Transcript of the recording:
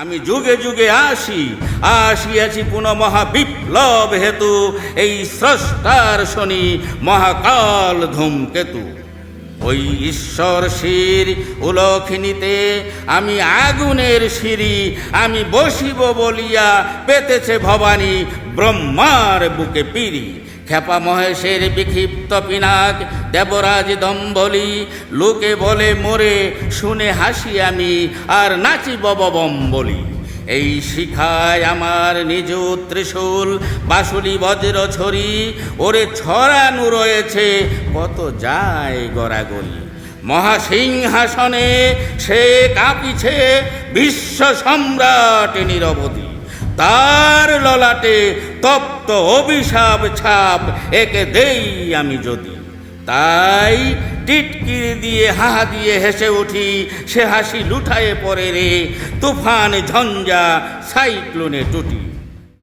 আমি যুগে যুগে আসি আসিয়াছি পুনঃ মহাবিপ্লব হেতু এই স্রষ্টার শনি মহাকাল ধূমকেতু। ওই ঈশ্বর শির উলখিনীতে আমি আগুনের সিঁড়ি, আমি বসিব বলিয়া পেতেছে ভবানী ব্রহ্মার বুকে পিড়ি। খেপা মহেশের বিক্ষিপ্ত পিনাক, দেবরাজ দম্বলি লোকে বলে, মোরে, শুনে হাসি আমি, আর নাচিব বম্বলি এই শিখায় আমার নিজ ত্রিশূল বাসুলি বজ্র, ছড়ি, ওরে ছড়ানো রয়েছে, কত যায় গড়াগড়ি। মহাসিংহাসনে সে কাঁপিছে বিশ্ব সম্রাট নিরবধি তার ললাটে তপ্ত অভিশাপ ছাপ, একে দেই আমি যদি। তাই টিটকিরি দিয়ে হাহা দিয়ে হেসে উঠি, সে হাসি লুঠায়ে পরে রে। তুফান ঝঞ্ঝা সাইক্লোনে টুটি।